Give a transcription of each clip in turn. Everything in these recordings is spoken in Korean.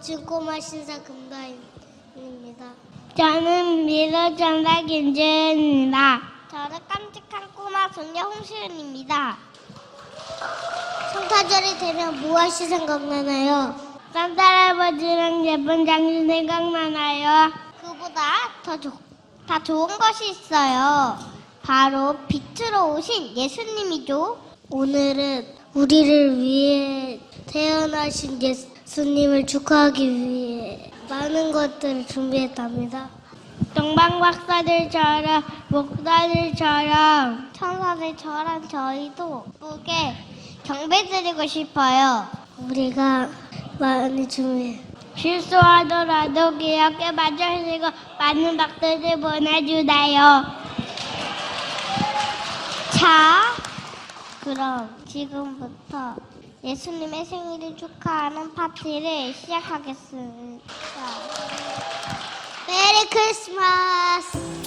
멋진 꼬마 신사 금다입니다. 저는 미러전사 김재은입니다. 저는 깜찍한 꼬마 손녀 홍시은입니다. 성탄절이 되면 무엇이 생각나나요? 산타 할아버지랑 예쁜 장님 생각나나요? 그보다 더, 조, 더 좋은 것이 있어요. 바로 빛으로 오신 예수님이죠. 오늘은 우리를 위해 태어나신 예수 님을 축하하기 위해 많은 것들을 준비했답니다. 동방박사들처럼 목사들처럼 천사들처럼 저희도 예쁘게 경배드리고 싶어요. 우리가 많이 준비해. 실수하더라도 귀엽게 봐주시고 많은 박수를 보내주세요. 자, 그럼 지금부터 예수님의 생일을 축하하는 파티를 시작하겠습니다. 메리 크리스마스!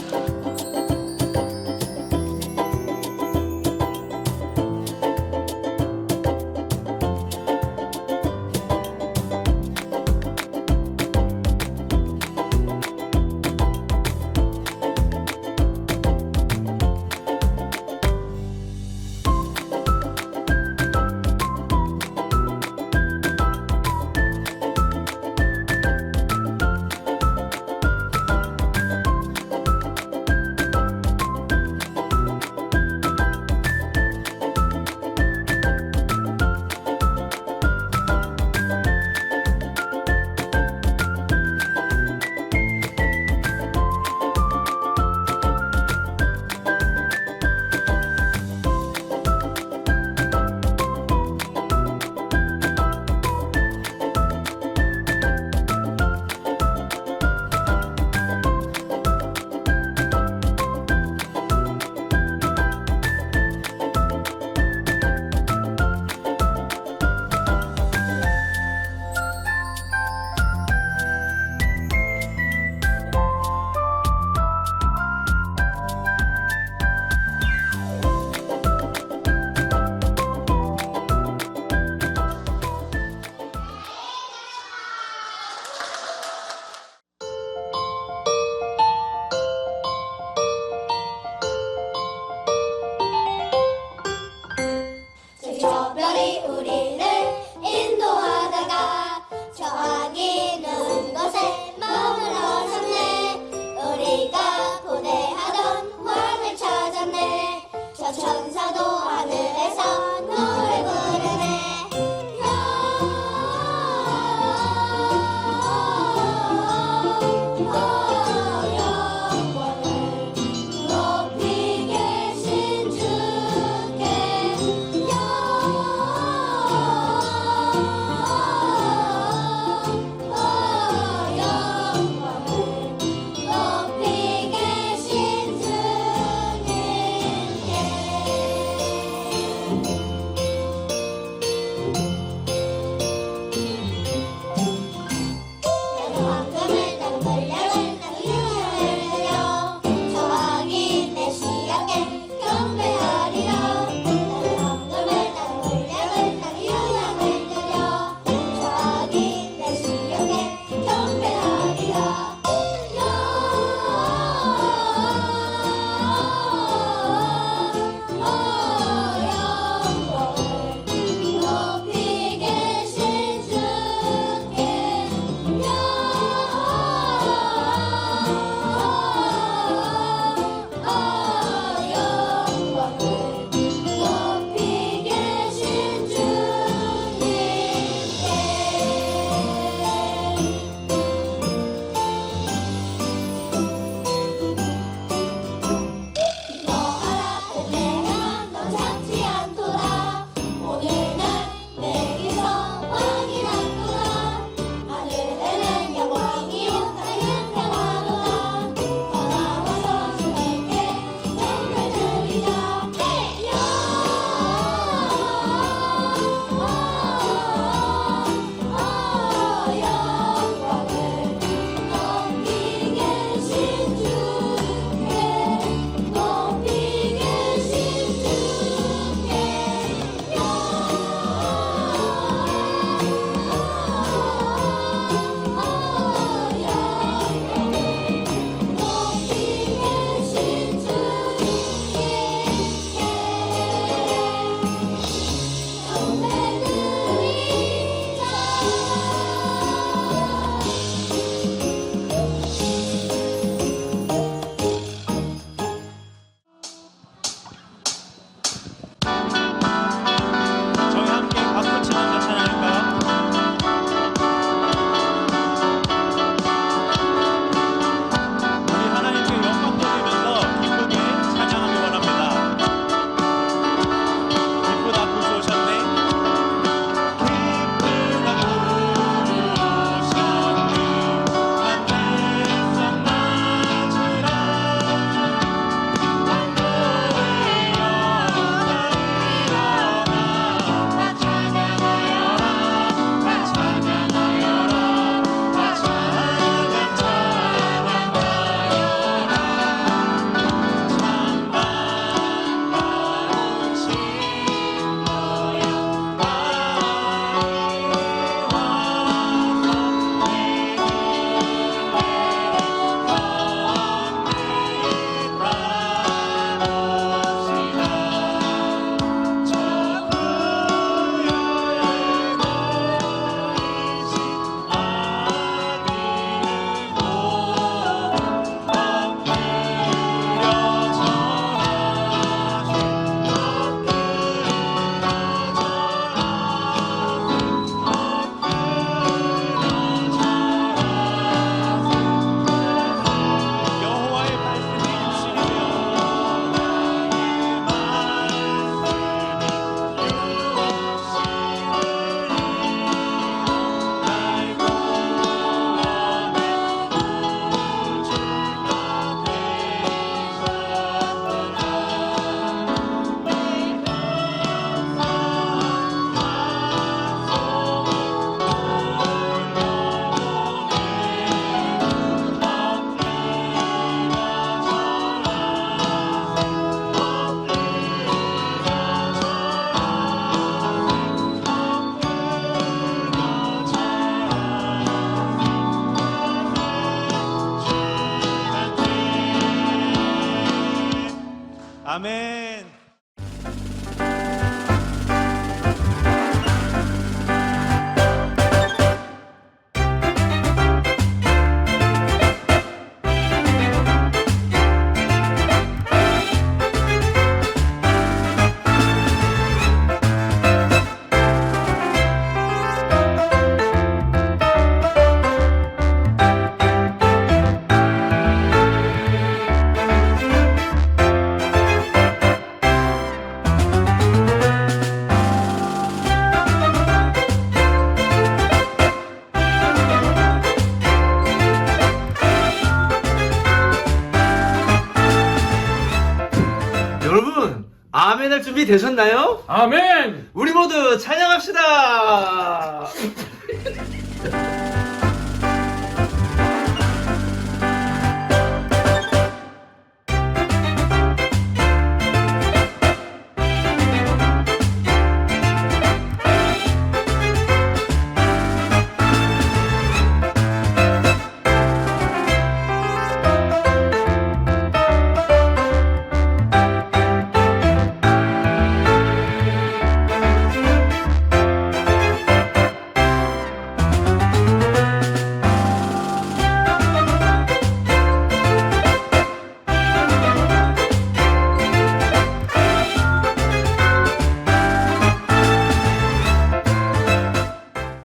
여러분 아멘 할 준비 되셨나요? 아멘! 우리 모두 찬양합시다.